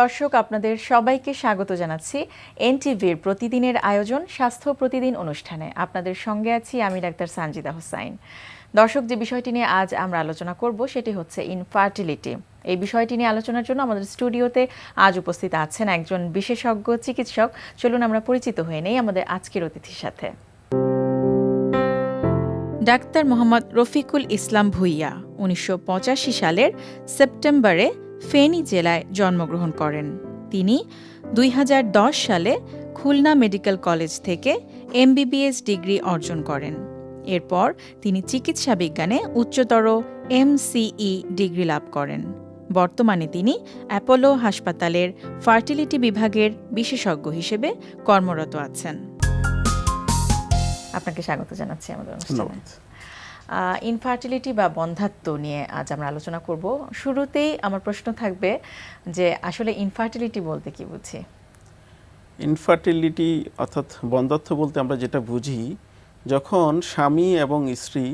দর্শক, আপনাদের সবাইকে স্বাগত জানাচ্ছি এনটিভির প্রতিদিনের আয়োজন স্বাস্থ্য প্রতিদিন অনুষ্ঠানে। আপনাদের সঙ্গে আছি আমি ডাক্তার সানজিদা হোসাইন। দর্শক, যে বিষয়টি নিয়ে আজ আমরা আলোচনা করব সেটি হচ্ছে ইনফার্টিলিটি এই বিষয়টি নিয়ে আলোচনার জন্য আমাদের স্টুডিওতে আজ উপস্থিত আছেন একজন বিশেষজ্ঞ চিকিৎসক। চলুন আমরা পরিচিত হয়ে নেই আমাদের আজকের অতিথির সাথে। ডাক্তার মোহাম্মদ রফিকুল ইসলাম ভুইয়া, উনিশশো পঁচাশি সালের সেপ্টেম্বরে ফেনী জেলায় জন্মগ্রহণ করেন। তিনি দুই হাজার দশ সালে খুলনা মেডিকেল কলেজ থেকে এমবিবিএস ডিগ্রি অর্জন করেন। এরপর তিনি চিকিৎসা বিজ্ঞানে উচ্চতর এমসিই ডিগ্রি লাভ করেন। বর্তমানে তিনি অ্যাপোলো হাসপাতালের ফার্টিলিটি বিভাগের বিশেষজ্ঞ হিসেবে কর্মরত আছেন। আপনাকে স্বাগত জানাচ্ছি আমাদের অনুষ্ঠানে। ইনফার্টিলিটি বা বন্ধাত্ব নিয়ে আজ আমরা আলোচনা করব। শুরুতেই আমার প্রশ্ন থাকবে যে আসলে ইনফার্টিলিটি বলতে কি বুঝি? ইনফার্টিলিটি অর্থাৎ বন্ধাত্ব বলতে আমরা যেটা বুঝি, যখন স্বামী এবং স্ত্রী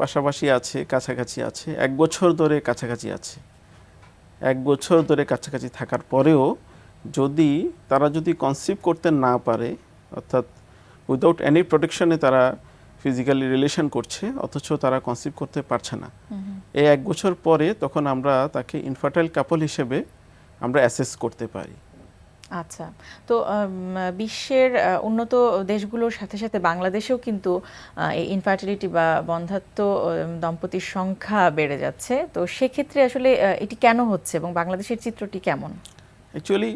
পাশাপাশি আছে, কাছাকাছি আছে, এক বছর ধরে কাছাকাছি আছে, এক বছর ধরে কাছাকাছি থাকার পরেও যদি তারা যদি কনসিভ করতে না পারে, অর্থাৎ উইদাউট এনি প্রোটেকশনে তারা ফিজিক্যালি রিলেশন করছে অথচ তারা কনসিভ করতে পারছে না। এই এক বছর পরে তখন আমরা তাকে ইনফার্টাইল কাপল হিসেবে আমরা অ্যাসেস করতে পারি। আচ্ছা তো বিশ্বের উন্নত দেশগুলোর সাথে সাথে বাংলাদেশেও কিন্তু এই ইনফার্টিলিটি বা বন্ধাত্ম দম্পতির সংখ্যা বেড়ে যাচ্ছে। তো সেক্ষেত্রে আসলে এটি কেন হচ্ছে এবং বাংলাদেশের চিত্রটি কেমন? অ্যাকচুয়ালি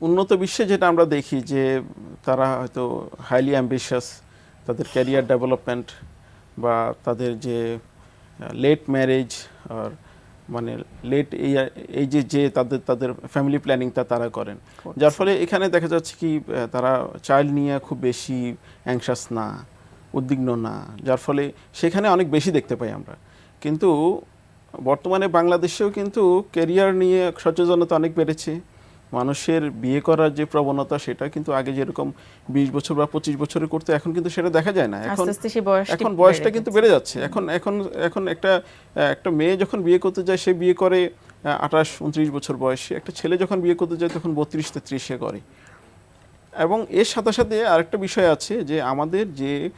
উন্নত বিশ্বে যেটা আমরা দেখি যে তারা হয়তো হাইলি অ্যাম্বিশাস তাদের ক্যারিয়ার ডেভেলপমেন্ট বা তাদের যে লেট ম্যারেজ আর মানে লেট এই এই যে যে তাদের তাদের ফ্যামিলি প্ল্যানিংটা তারা করেন। যার ফলে এখানে দেখা যাচ্ছে কি তারা চাইল্ড নিয়ে খুব বেশি অ্যাংশাস না উদ্বিগ্ন না যার ফলে সেখানে অনেক বেশি দেখতে পাই আমরা। কিন্তু বর্তমানে বাংলাদেশেও কিন্তু ক্যারিয়ার নিয়ে সচেতনতা অনেক বেড়েছে। মানুষের বিয়ে করার যে প্রবণতা সেটা কিন্তু আগে যেরকম বিশ বছর বা পঁচিশ বছরে করতে এখন কিন্তু সেটা দেখা যায় না। এখন এখন বয়সটা কিন্তু বেড়ে যাচ্ছে। এখন এখন এখন একটা একটা মেয়ে যখন বিয়ে করতে যায় সে বিয়ে করে আঠাশ উনত্রিশ বছর বয়সে। একটা ছেলে যখন বিয়ে করতে যায় তখন বত্রিশ তেত্রিশে করে। এবং এর সাথে সাথে আরেকটা বিষয় আছে যে আমাদের যে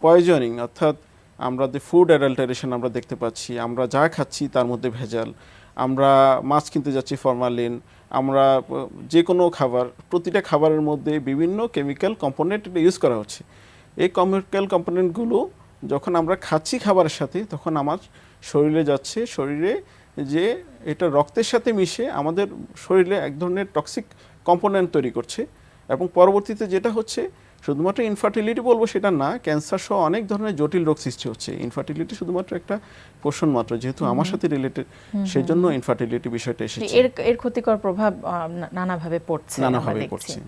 পয়জনিং অর্থাৎ আমরা যে ফুড অ্যাডাল্টারেশন আমরা দেখতে পাচ্ছি আমরা যা খাচ্ছি তার মধ্যে ভেজাল আমরা মাছ কিনতে যাচ্ছি ফরমালিন আমরা যে কোনো খাবার, প্রতিটা খাবারের মধ্যে বিভিন্ন কেমিক্যাল কম্পোনেন্ট ইউজ করা হচ্ছে। এই কেমিক্যাল কম্পোনেন্টগুলো যখন আমরা খাচ্ছি খাবারের সাথে, তখন আমার শরীরে যাচ্ছে, শরীরে যে এটা রক্তের সাথে মিশে আমাদের শরীরে এক ধরনের টক্সিক কম্পোনেন্ট তৈরি করছে এবং পরবর্তীতে যেটা হচ্ছে শুধুমাত্র ইনফার্টিলিটি বলব সেটা না ক্যান্সার সহ অনেক ধরনের জটিল রোগ সৃষ্টি হচ্ছে। ইনফার্টিলিটি শুধুমাত্র একটা পোষণ মাত্র যেহেতু আমার সাথে রিলেটেড সেই জন্য ইনফার্টিলিটি বিষয়টা এসেছে। এর এর ক্ষতিকর প্রভাব নানাভাবে পড়ছে নানাভাবে পড়ছে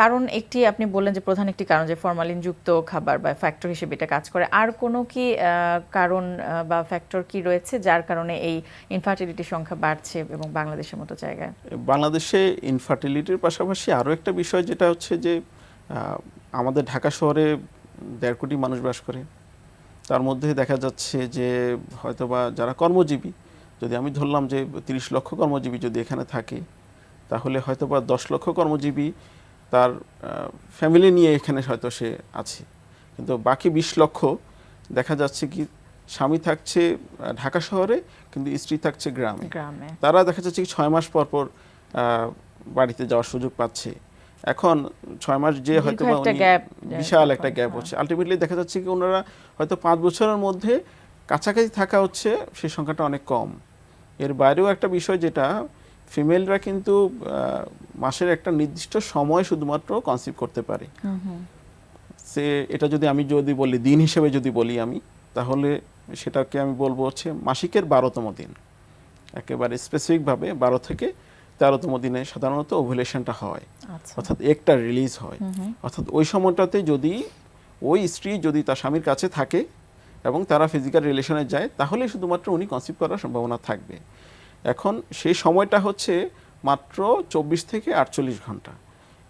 কারণ একটি আপনি বললেন যে প্রধান একটি কারণ যে ফরমালিন যুক্ত খাবার বা ফ্যাক্টর হিসেবে এটা কাজ করে। আর কোনো কি কারণ বা ফ্যাক্টর কি রয়েছে যার কারণে এই ইনফার্টিলিটির সংখ্যা বাড়ছে এবং বাংলাদেশের মতো জায়গায়? বাংলাদেশে ইনফার্টিলিটির পাশাপাশি আরও একটা বিষয় যেটা হচ্ছে যে আমাদের ঢাকা শহরে দেড় কোটি মানুষ বাস করে। তার মধ্যে দেখা যাচ্ছে যে হয়তোবা যারা কর্মজীবী যদি আমি ধরলাম যে তিরিশ লক্ষ কর্মজীবী যদি এখানে থাকে তাহলে হয়তোবা দশ লক্ষ কর্মজীবী তার ফ্যামিলি নিয়ে এখানে হয়তো সে আছে। কিন্তু বাকি বিশ লক্ষ দেখা যাচ্ছে কি স্বামী থাকছে ঢাকা শহরে কিন্তু স্ত্রী থাকছে গ্রামে। গ্রামে। তারা দেখা যাচ্ছে কি ছয় মাস পর পর বাড়িতে যাওয়ার সুযোগ পাচ্ছে। এখন ছয় মাস যে হয়তো বিশাল একটা গ্যাপ। হচ্ছে। আলটিমেটলি দেখা যাচ্ছে কি ওনারা হয়তো পাঁচ বছরের মধ্যে কাছাকাছি থাকা হচ্ছে সেই সংখ্যাটা অনেক কম। এর বাইরেও একটা বিষয় যেটা ফিমেলরা কিন্তু মাসের একটা নির্দিষ্ট সময় শুধুমাত্র কনসিভ করতে পারে। সে এটা যদি আমি যদি বলি দিন হিসেবে যদি বলি আমি তাহলে সেটাকে আমি বলব হচ্ছে মাসিকের বারোতম দিন। একেবারে স্পেসিফিকভাবে বারো থেকে তেরোতম দিনে সাধারণত ওভুলেশনটা হয়। আচ্ছা। অর্থাৎ একটা রিলিজ হয়। অর্থাৎ ওই সময়টাতে যদি ওই স্ত্রী যদি তার স্বামীর কাছে থাকে এবং তারা ফিজিক্যাল রিলেশনে যায় তাহলে শুধুমাত্র উনি কনসিভ করার সম্ভাবনা থাকবে। এখন সেই সময়টা হচ্ছে মাত্র চব্বিশ থেকে আটচল্লিশ ঘণ্টা।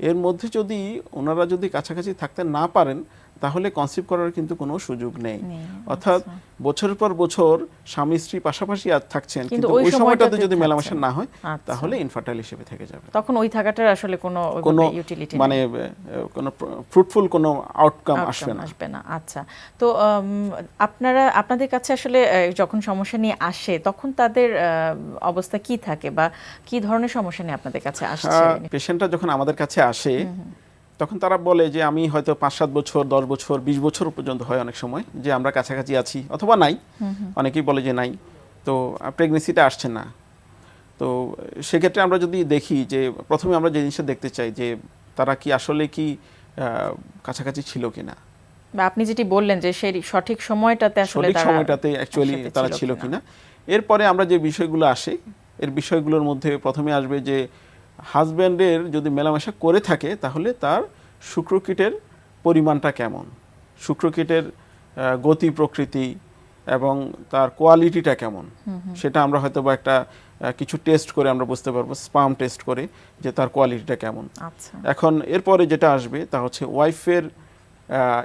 এর মধ্যে যদি ওনারা যদি কাছাকাছি থাকতে না পারেন তাহলে কনসিভ করার কিন্তু কোনো সুযোগ নেই। নেই, অর্থাৎ আচ্ছা। বছরের পর বছর স্বামী স্ত্রী পাশাপাশি আর থাকছেন কিন্তু ওই সময়টাতে যদি মেলামেশা না হয় আচ্ছা। তাহলে ইনফার্টাইল হিসেবে থেকে যাবে। তখন ওই থাকাটার আসলে কোনো কোনো ইউটিলিটি মানে কোনো ফ্রুটফুল কোনো আউটকাম আসবে না। আসবে না আচ্ছা। তো আপনারা আপনাদের কাছে আসলে যখন সমস্যা নিয়ে আসে তখন তাদের অবস্থা কি থাকে বা কি ধরনের সমস্যা নিয়ে আপনাদের কাছে আসছে? পেশেন্টরা যখন আমাদের কাছে আসে তখন তারা বলে যে আমি হয়তো পাঁচ সাত বছর দশ বছর বিশ বছর পর্যন্ত হয় অনেক সময় যে আমরা কাছাকাছি আছি। অথবা নাই। অনেকেই বলে যে নাই। তো প্রেগনেন্সিটা আসছে না। তো সেক্ষেত্রে আমরা যদি দেখি যে প্রথমে আমরা যে জিনিসটা দেখতে চাই যে তারা কি আসলে কি কাছাকাছি ছিল কিনা? বা আপনি যেটি বললেন যে সেই সঠিক সময়টাতে আসলে সঠিক সময়টাতে অ্যাকচুয়ালি তারা ছিল। কিনা? এরপরে আমরা যে বিষয়গুলো আসে এর বিষয়গুলোর মধ্যে প্রথমে আসবে যে হাজব্যান্ডের যদি মেলামেশা করে থাকে তাহলে তার শুক্রকীটের পরিমাণটা কেমন? শুক্রকীটের গতি প্রকৃতি এবং তার কোয়ালিটিটা কেমন? সেটা আমরা হয়তো বা একটা কিছু টেস্ট করে আমরা বুঝতে পারব স্পাম টেস্ট করে যে তার কোয়ালিটিটা কেমন। আচ্ছা। এখন এরপরে যেটা আসবে তা হচ্ছে ওয়াইফের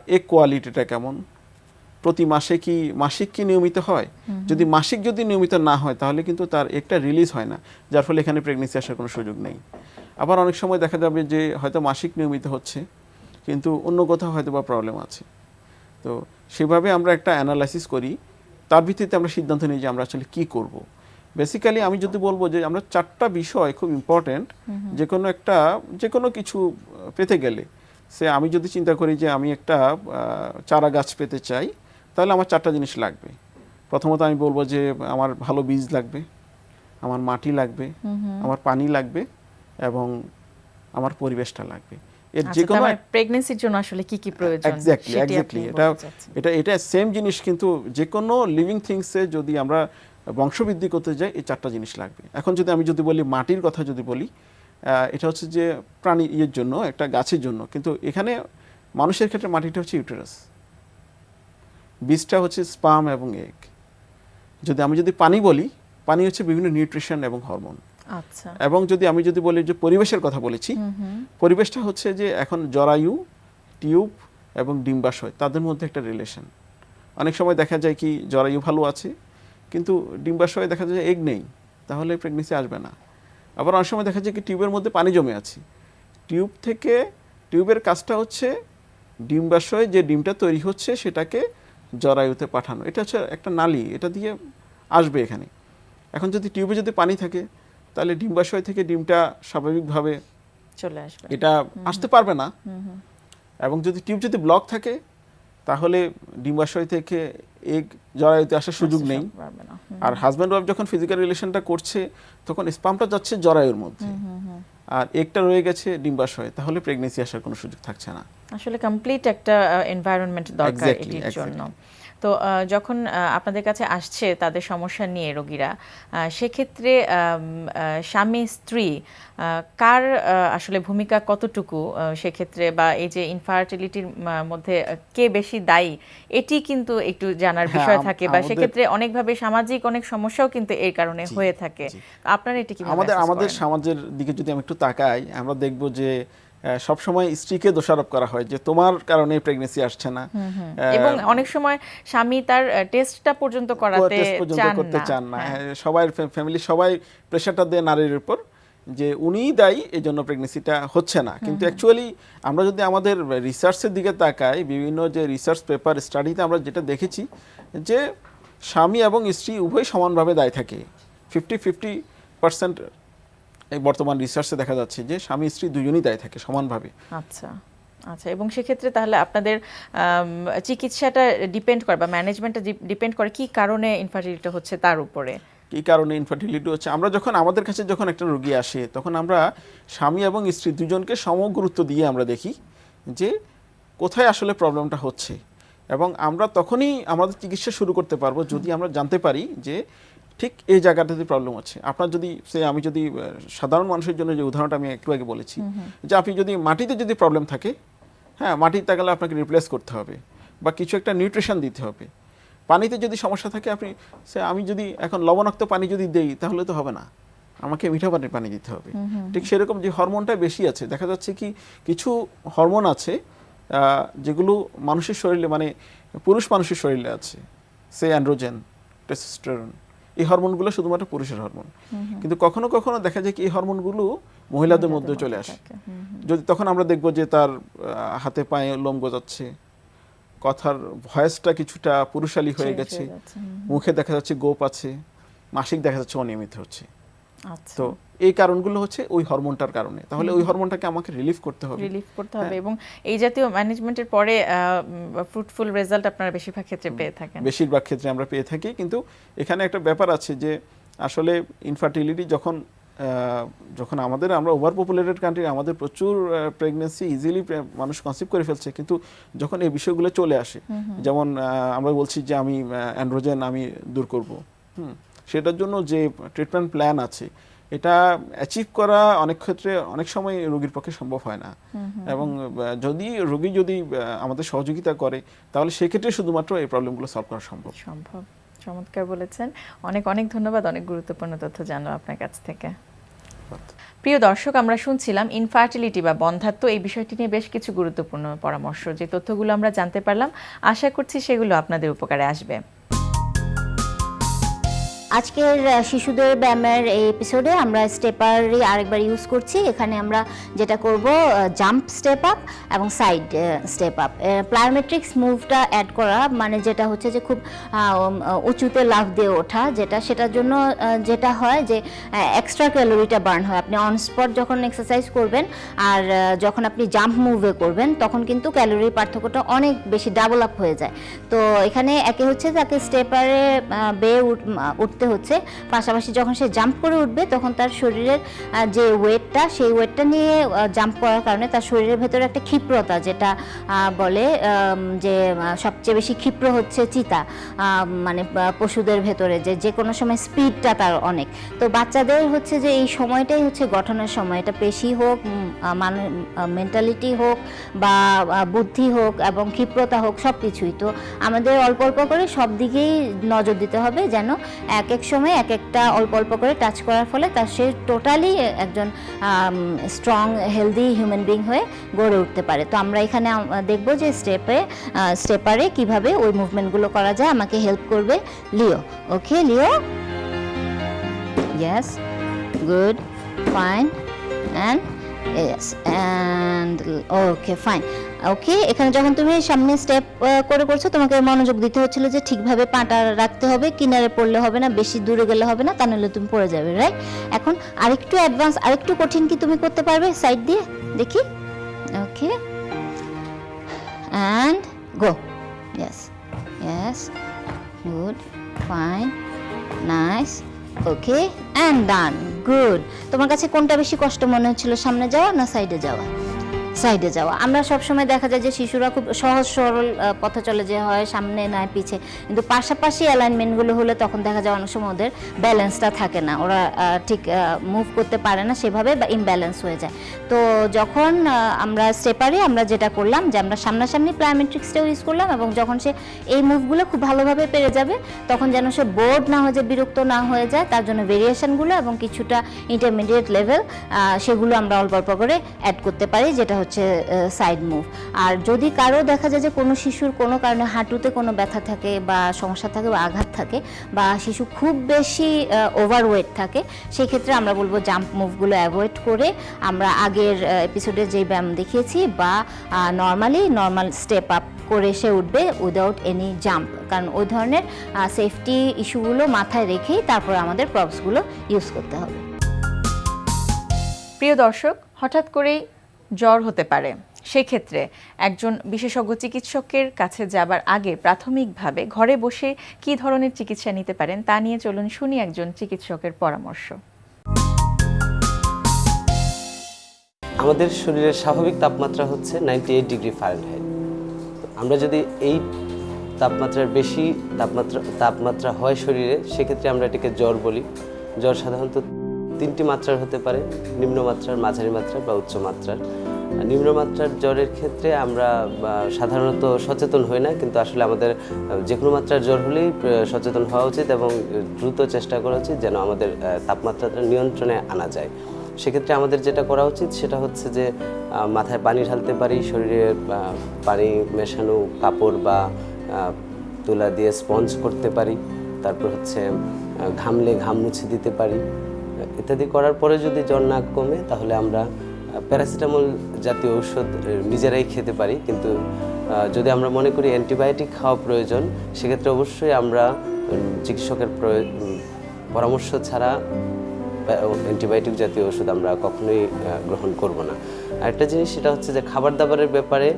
এ কোয়ালিটিটা কেমন? প্রতি মাসে কি মাসিক কি নিয়মিত হয়? যদি মাসিক যদি নিয়মিত না হয় তাহলে কিন্তু তার একটা রিলিজ হয় না যার ফলে এখানে প্রেগনেন্সি আসার কোনো সুযোগ নেই। আবার অনেক সময় দেখা যাবে যে হয়তো মাসিক নিয়মিত হচ্ছে কিন্তু অন্য কোথাও হয়তো বা প্রবলেম আছে। তো সেভাবে আমরা একটা অ্যানালাইসিস করি তার ভিত্তিতে আমরা সিদ্ধান্ত নিই যে আমরা আসলে কি করব। বেসিক্যালি আমি যদি বলব যে আমরা চারটা বিষয় খুব ইম্পর্ট্যান্ট যে কোনো একটা যে কোনো কিছু পেতে গেলে সে আমি যদি চিন্তা করি যে আমি একটা চারা গাছ পেতে চাই তাহলে আমার চারটা জিনিস লাগবে। প্রথমত আমি বলব যে আমার ভালো বীজ লাগবে আমার মাটি লাগবে আমার পানি লাগবে এবং আমার পরিবেশটা লাগবে। এর যে কোনো প্রেগনেন্সির জন্য আসলে কি কি প্রয়োজন? এক্স্যাক্টলি এক্স্যাক্টলি এটা এটা এটা সেম জিনিস কিন্তু যে কোনো লিভিং থিংসে যদি আমরা বংশবৃদ্ধি করতে যাই এই চারটা জিনিস লাগবে। এখন যদি আমি যদি বলি মাটির কথা যদি বলি এটা হচ্ছে যে প্রাণী ইয়ের জন্য একটা গাছের জন্য। কিন্তু এখানে মানুষের ক্ষেত্রে মাটিটা হচ্ছে ইউটেরাস বীজটা হচ্ছে স্পাম এবং এগ। যদি আমি যদি পানি বলি পানি হচ্ছে বিভিন্ন নিউট্রিশন এবং হরমোন। আচ্ছা। এবং যদি আমি যদি বলি যে পরিবেশের কথা বলেছি পরিবেশটা হচ্ছে যে এখন জরায়ু টিউব এবং ডিম্বাশয় তাদের মধ্যে একটা রিলেশন অনেক সময় দেখা যায় কি জরায়ু ভালো আছে কিন্তু ডিম্বাশয়ে দেখা যায় এগ নেই তাহলে প্রেগনেন্সি আসবে না। আবার অনেক সময় দেখা যায় কি টিউবের মধ্যে পানি জমে আছে। টিউব থেকে টিউবের কাজটা হচ্ছে ডিম্বাশয়ে যে ডিমটা তৈরি হচ্ছে সেটাকে জরায়ুতে পাঠানো। এটা হচ্ছে একটা নালি এটা দিয়ে আসবে এখানে। এখন যদি টিউবে যদি পানি থাকে তাহলে ডিম্বাশয় থেকে ডিমটা স্বাভাবিকভাবে চলে আসবে। এটা আসতে পারবে না। এবং যদি টিউব যদি ব্লক থাকে তাহলে ডিম্বাশয় থেকে এগ জরায়ুতে আসার সুযোগ নেই। আর হাজব্যান্ড ওয়াইফ যখন ফিজিক্যাল রিলেশনটা করছে তখন স্পামটা যাচ্ছে জরায়ুর মধ্যে। আর একটা রয়ে গেছে ডিম্বাশয় তাহলে প্রেগনেন্সি আসার কোনো সুযোগ থাকছে না। আসলে কমপ্লিট একটা এনভায়রনমেন্ট দরকার এটির জন্য। তো যখন আপনাদের কাছে আসছে তাদের সমস্যা নিয়ে রোগীরা সেক্ষেত্রে স্বামী স্ত্রী কার আসলে ভূমিকা কতটুকু সেক্ষেত্রে বা এই যে ইনফার্টিলিটির মধ্যে কে বেশি দায়ী এটি কিন্তু একটু জানার হ্যাঁ, বিষয় থাকে বা সেক্ষেত্রে অনেকভাবে সামাজিক অনেক সমস্যাও কিন্তু এর কারণে হয়ে থাকে। আপনার এটি কীভাবে আমাদের আমাদের সমাজের দিকে যদি আমি একটু তাকাই আমরা দেখব যে সবসময় স্ত্রীকে দোষারোপ করা হয় যে তোমার কারণে প্রেগনেন্সি আসছে না। এবং অনেক সময় স্বামী তার টেস্টটা পর্যন্ত করাতে পর্যন্ত করতে চান না। হ্যাঁ। হ্যাঁ, সবাই ফ্যামিলি সবাই প্রেশারটা দেয় নারীর উপর যে উনিই দায়ী এই জন্য প্রেগনেন্সিটা হচ্ছে না। কিন্তু অ্যাকচুয়ালি আমরা যদি আমাদের রিসার্চের দিকে তাকাই বিভিন্ন যে রিসার্চ পেপার স্টাডিতে আমরা যেটা দেখেছি যে স্বামী এবং স্ত্রী উভয় সমানভাবে দায়ী থাকে। ফিফটি ফিফটি পার্সেন্ট এই বর্তমান রিসার্চে দেখা যাচ্ছে যে স্বামী স্ত্রী দুজনই দায়ী থাকে সমানভাবে। আচ্ছা আচ্ছা। এবং সেক্ষেত্রে তাহলে আপনাদের চিকিৎসাটা ডিপেন্ড করে বা ম্যানেজমেন্টটা ডিপেন্ড করে কি কারণে ইনফার্টিলিটি হচ্ছে তার উপরে? কী কারণে ইনফার্টিলিটি হচ্ছে? আমরা যখন আমাদের কাছে যখন একটা রোগী আসে তখন আমরা স্বামী এবং স্ত্রী দুজনকে সম গুরুত্ব দিয়ে আমরা দেখি যে কোথায় আসলে প্রবলেমটা হচ্ছে। এবং আমরা তখনই আমাদের চিকিৎসা শুরু করতে পারব যদি আমরা জানতে পারি যে ঠিক এই জায়গাটাতে প্রবলেম আছে আপনার যদি সে আমি যদি সাধারণ মানুষের জন্য যে উদাহরণটা আমি একটু আগে বলেছি যে আপনি যদি মাটিতে যদি প্রবলেম থাকে হ্যাঁ মাটিতে গেলে আপনাকে রিপ্লেস করতে হবে বা কিছু একটা নিউট্রিশন দিতে হবে। পানিতে যদি সমস্যা থাকে আপনি সে আমি যদি এখন লবণাক্ত পানি যদি দেই তাহলে তো হবে না। আমাকে মিঠা পানির পানি দিতে হবে। ঠিক সেরকম যে হরমোনটা বেশি আছে দেখা যাচ্ছে কি কিছু হরমোন আছে যেগুলো মানুষের শরীরে মানে পুরুষ মানুষের শরীরে আছে। সে অ্যান্ড্রোজেন টেস্টোস্টেরন এই হরমোনগুলো শুধুমাত্র পুরুষের হরমোন। কিন্তু কখনো কখনো দেখা যায় কি এই হরমোনগুলো মহিলাদের মধ্যে চলে আসে। যদি তখন আমরা দেখব যে তার হাতে পায়ে লোম গজাচ্ছে কথার ভয়েসটা কিছুটা পুরুষালী হয়ে গেছে মুখে দেখা যাচ্ছে গোপ আছে মাসিক দেখা যাচ্ছে অনিয়মিত হচ্ছে। তো এই কারণগুলো হচ্ছে ওই হরমোনটার কারণে। তাহলে ওই হরমোনটাকে আমাকে রিলিফ করতে হবে। রিলিফ করতে হ্যাঁ। হবে এবং এই জাতীয় ম্যানেজমেন্টের পরে ফ্রুটফুল রেজাল্ট আপনারা বেশিরভাগ ক্ষেত্রে পেয়ে থাকেন। বেশিরভাগ ক্ষেত্রে আমরা পেয়ে থাকি। কিন্তু এখানে একটা ব্যাপার আছে যে আসলে ইনফার্টিলিটি যখন যখন আমাদের আমরা ওভার পপুলেটেড কান্ট্রি আমাদের প্রচুর প্রেগনেন্সি ইজিলি মানুষ কনসিভ করে ফেলছে। কিন্তু যখন এই বিষয়গুলো চলে আসে যেমন আমরা বলছি যে আমি অ্যান্ড্রোজেন আমি দূর করব। হুম? সেটার জন্য যে ট্রিটমেন্ট প্ল্যান আছে এটা অ্যাচিভ করা অনেক ক্ষেত্রে অনেক সময় রোগীর পক্ষে সম্ভব হয় না। এবং যদি রোগী যদি আমাদের সহযোগিতা করে তাহলে সেক্ষেত্রে শুধুমাত্র এই প্রবলেমগুলো সলভ করা সম্ভব। সম্ভব। চমৎকার বলেছেন। অনেক অনেক ধন্যবাদ অনেক গুরুত্বপূর্ণ তথ্য জানলাম আপনার কাছ থেকে। প্রিয় দর্শক আমরা শুনছিলাম ইনফার্টিলিটি বা বন্ধাত্ম এই বিষয়টি নিয়ে বেশ কিছু গুরুত্বপূর্ণ পরামর্শ। যে তথ্যগুলো আমরা জানতে পারলাম আশা করছি সেগুলো আপনাদের উপকারে আসবে। আজকের শিশুদের ব্যায়ামের এই এপিসোডে আমরা স্টেপারই আরেকবার ইউজ করছি। এখানে আমরা যেটা করব জাম্প স্টেপ আপ এবং সাইড স্টেপ আপ প্লায়োমেট্রিক্স মুভটা অ্যাড করা মানে যেটা হচ্ছে যে খুব উঁচুতে লাফ দিয়ে ওঠা, যেটা, সেটার জন্য যেটা হয় যে এক্সট্রা ক্যালোরিটা বার্ন হয়। আপনি অন স্পট যখন এক্সারসাইজ করবেন আর যখন আপনি জাম্প মুভে করবেন, তখন কিন্তু ক্যালোরির পার্থক্যটা অনেক বেশি ডাবল আপ হয়ে যায়। তো এখানে একে হচ্ছে তাকে স্টেপারে বেয়ে উঠ- উঠতে হচ্ছে। পাশাপাশি যখন সে জাম্প করে উঠবে, তখন তার শরীরের যে ওয়েটটা সেই ওয়েটটা নিয়ে জাম্প করার কারণে তার শরীরের ভেতরে একটা ক্ষিপ্রতা, যেটা বলে যে সবচেয়ে বেশি ক্ষিপ্র হচ্ছে চিতা মানে পশুদের ভেতরে, যে যে কোনো সময় স্পিডটা তার অনেক। তো বাচ্চাদের হচ্ছে যে, এই সময়টাই হচ্ছে গঠনের সময়। এটা পেশি হোক মেন্টালিটি হোক বা বুদ্ধি হোক এবং ক্ষিপ্রতা হোক সব কিছুই তো আমাদের অল্প অল্প করে সব দিকেই নজর দিতে হবে যেন এক এক এক সময় এক একটা অল্প অল্প করে টাচ করার ফলে তার সে টোটালি একজন স্ট্রং হেলদি হিউম্যান বিং হয়ে গড়ে উঠতে পারে। তো আমরা এখানে দেখব যে স্টেপে স্টেপারে কীভাবে ওই মুভমেন্টগুলো করা যায়, আমাকে হেল্প করবে Leo. Okay Leo? Yes good fine and yes and okay fine okay এখানে যখন তুমি সামনে স্টেপ করে করছ তোমাকে মনোযোগ দিতে হচ্ছিল যে ঠিকভাবে পাটা রাখতে হবে, কিনারে পড়লে হবে না, বেশি দূরে গেলে হবে না, তা নাহলে তুমি পড়ে যাবে রাইট এখন আরেকটু অ্যাডভান্স আরেকটু কঠিন কি তুমি করতে পারবে? সাইড দিয়ে, দেখি। Okay and go yes yes good fine nice okay and done good তোমার কাছে কোনটা বেশি কষ্ট মনে হচ্ছিল, সামনে যাওয়া না সাইডে যাওয়া? সাইডে যাওয়া। আমরা সবসময় দেখা যায় যে শিশুরা খুব সহজ সরল পথে চলে যে হয়, সামনে নয় পিছে। কিন্তু পাশাপাশি অ্যালাইনমেন্টগুলো হলে তখন দেখা যায় অনেক সময় ওদের ব্যালেন্সটা থাকে না। ওরা ঠিক মুভ করতে পারে না সেভাবে বা ইমব্যালেন্স হয়ে যায়। তো যখন আমরা স্টেপারে আমরা যেটা করলাম যে আমরা সামনাসামনি প্লায়োমেট্রিক্সটাও ইউজ করলাম এবং যখন সে এই মুভগুলো খুব ভালোভাবে পেরে যাবে, তখন যেন সে বোর্ড না হয়ে যায় বিরক্ত না হয়ে যায়, তার জন্য ভেরিয়েশনগুলো এবং কিছুটা ইন্টারমিডিয়েট লেভেল সেগুলো আমরা অল্প অল্প করে অ্যাড করতে পারি, যেটা হচ্ছে সাইড মুভ আর যদি কারও দেখা যায় যে কোনো শিশুর কোনো কারণে হাঁটুতে কোনো ব্যথা থাকে বা সমস্যা থাকে বা আঘাত থাকে বা শিশু খুব বেশি ওভারওয়েট থাকে সেই ক্ষেত্রে আমরা বলব জাম্প মুভগুলো অ্যাভয়েড করে আমরা আগের এপিসোডে যেই ব্যায়াম দেখিয়েছি বা নর্মালি নর্মাল স্টেপ আপ করে সে উঠবে উইদাউট এনি জাম্প কারণ ওই ধরনের সেফটি ইস্যুগুলো মাথায় রেখেই তারপর আমাদের প্রপসগুলো ইউজ করতে হবে। প্রিয় দর্শক, হঠাৎ করেই জ্বর হতে পারে। সেক্ষেত্রে একজন বিশেষজ্ঞ চিকিৎসকের কাছে যাবার আগে প্রাথমিকভাবে ঘরে বসে কী ধরনের চিকিৎসা নিতে পারেন তা নিয়ে চলুন শুনি একজন চিকিৎসকের পরামর্শ। আমাদের শরীরের স্বাভাবিক তাপমাত্রা হচ্ছে নাইনটি এইট ডিগ্রি ফারেনহাইট আমরা যদি এই তাপমাত্রার বেশি তাপমাত্রা তাপমাত্রা হয় শরীরে, সেক্ষেত্রে আমরা এটাকে জ্বর বলি। জ্বর সাধারণত তিনটি মাত্রার হতে পারে নিম্নমাত্রার মাঝারি মাত্রার বা উচ্চ মাত্রার। নিম্নমাত্রার জ্বরের ক্ষেত্রে আমরা সাধারণত সচেতন হই না, কিন্তু আসলে আমাদের যে কোনো মাত্রার জ্বর হলেই সচেতন হওয়া উচিত এবং দ্রুত চেষ্টা করা উচিত যেন আমাদের তাপমাত্রাটা নিয়ন্ত্রণে আনা যায়। সেক্ষেত্রে আমাদের যেটা করা উচিত সেটা হচ্ছে যে মাথায় পানি ঢালতে পারি, শরীরে পানি মেশানো কাপড় বা তুলা দিয়ে স্পঞ্জ করতে পারি। তারপর হচ্ছে ঘামলে ঘাম মুছে দিতে পারি। ইত্যাদি করার পরে যদি জ্বর না কমে, তাহলে আমরা প্যারাসিটামল জাতীয় ঔষধ নিজেরাই খেতে পারি। কিন্তু যদি আমরা মনে করি অ্যান্টিবায়োটিক খাওয়া প্রয়োজন, সেক্ষেত্রে অবশ্যই আমরা চিকিৎসকের পরামর্শ ছাড়া অ্যান্টিবায়োটিক জাতীয় ওষুধ আমরা কখনোই গ্রহণ করব না। আরেকটা জিনিস সেটা হচ্ছে যে খাবার দাবারের ব্যাপারে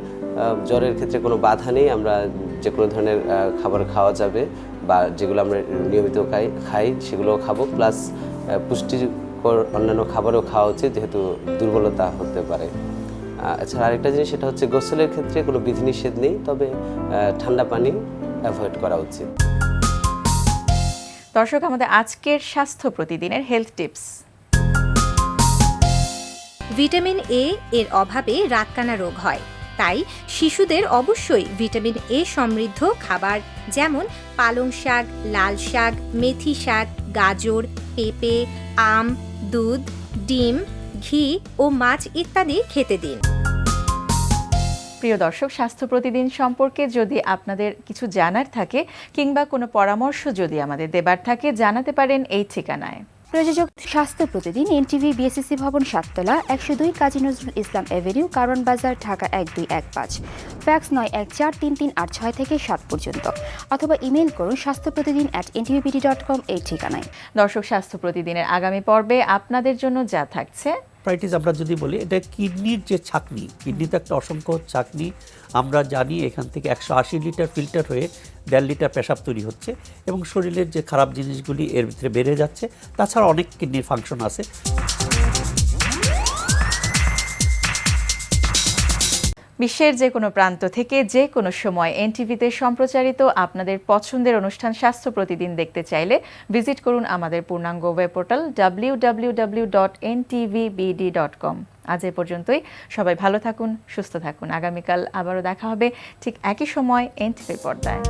জ্বরের ক্ষেত্রে কোনো বাধা নেই। আমরা যে কোনো ধরনের খাবার খাওয়া যাবে বা যেগুলো আমরা নিয়মিত খাই খাই, সেগুলোও খাব। প্লাস পুষ্টিকর অন্যান্য খাবারও খাওয়া উচিত যেহেতু দুর্বলতা হতে পারে। এছাড়া আরেকটা জিনিস সেটা হচ্ছে গোসলের ক্ষেত্রে কোনো বিধিনিষেধ নেই তবে ঠান্ডা পানি অ্যাভয়েড করা উচিত। দর্শক আমাদের আজকের স্বাস্থ্য প্রতিদিনের হেলথ টিপস ভিটামিন এ এর অভাবে রাতকানা রোগ হয়। তাই শিশুদের অবশ্যই ভিটামিন এ সমৃদ্ধ খাবার যেমন পালং শাক লাল শাক মেথি শাক গাজর, পেঁপে, আম, দুধ, ডিম, ঘি ও মাছ ইত্যাদি খেতে দিন। প্রিয় দর্শক, স্বাস্থ্য প্রতিদিন সম্পর্কে যদি আপনাদের কিছু জানার থাকে কিংবা কোনো পরামর্শ যদি আমাদের দেবার থাকে, জানাতে পারেন এই ঠিকানায়। প্রযোজক স্বাস্থ্য প্রতিদিন এনটিভি, বিএসসি ভবন সাততলা, একশো দুই কাজী নজরুল ইসলাম এভিনিউ কারণ বাজার, ঢাকা এক দুই এক পাঁচ। ফ্যাক্স নয় এক চার তিন তিন আট ছয় থেকে সাত পর্যন্ত। অথবা ইমেল করুন স্বাস্থ্য প্রতিদিন অ্যাট এনটিভিপিডি ডট কম এই ঠিকানায়। দর্শক, স্বাস্থ্য প্রতিদিনের আগামী পর্বে আপনাদের জন্য যা থাকছে প্রাইটিস আমরা যদি বলি, এটা কিডনির যে ছাকনি, কিডনিতে একটা অসংখ্য ছাকনি, আমরা জানি এখান থেকে একশো আশি লিটার ফিল্টার হয়ে দেড় লিটার পেশাব তৈরি হচ্ছে এবং শরীরের যে খারাপ জিনিসগুলি এর ভিতরে বেড়ে যাচ্ছে, তাছাড়া অনেক কিডনির ফাংশন আছে। বিশ্বের যে কোনো প্রান্ত থেকে যে কোনো সময় এনটিভিতে সম্প্রচারিত আপনাদের পছন্দের অনুষ্ঠান স্বাস্থ্য প্রতিদিন দেখতে চাইলে ভিজিট করুন আমাদের পূর্ণাঙ্গ web portal W dot dot com. আজ এ পর্যন্তই। সবাই ভালো থাকুন, সুস্থ থাকুন। আগামীকাল আবারও দেখা হবে ঠিক একই সময় এনটিভি পর্দায়।